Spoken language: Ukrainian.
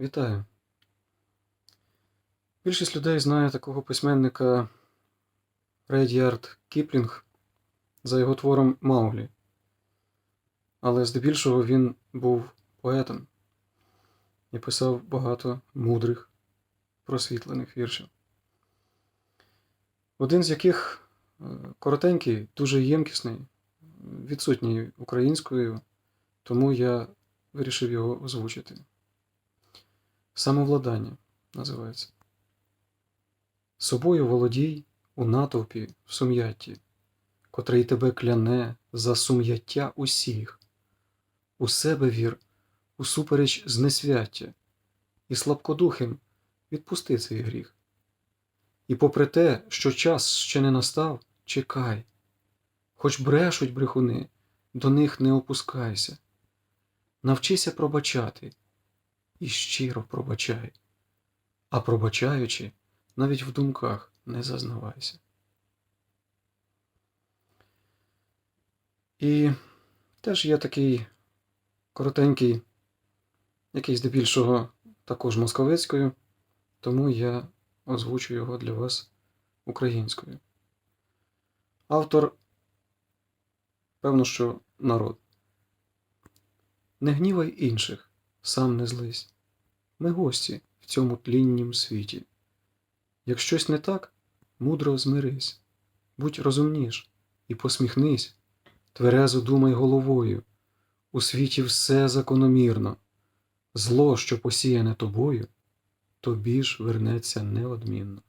Вітаю. Більшість людей знає такого письменника Редіард Кіплінг за його твором Мауглі. Але здебільшого він був поетом і писав багато мудрих, просвітлених віршів. Один з яких е, коротенький, дуже ємкісний, відсутній українською, тому я вирішив його озвучити. Самовладання називається. Собою володій у натовпі в сум'ятті, котрий тебе кляне за сум'яття усіх, у себе вір, усупереч знесвяття, і слабкодухим відпусти цей гріх. І попри те, що час ще не настав, чекай, хоч брешуть брехуни, до них не опускайся, навчися пробачати і щиро пробачай, а пробачаючи, навіть в думках не зазнавайся. І теж є такий коротенький, який здебільшого також московицькою, тому я озвучу його для вас українською. Автор, певно, що народ. Не гнівай інших, сам не злись. Ми гості в цьому тліннім світі. Як щось не так, мудро змирись, будь розумніш і посміхнись, тверезо думай головою. У світі все закономірно. Зло, що посіяне тобою, тобі ж вернеться неодмінно.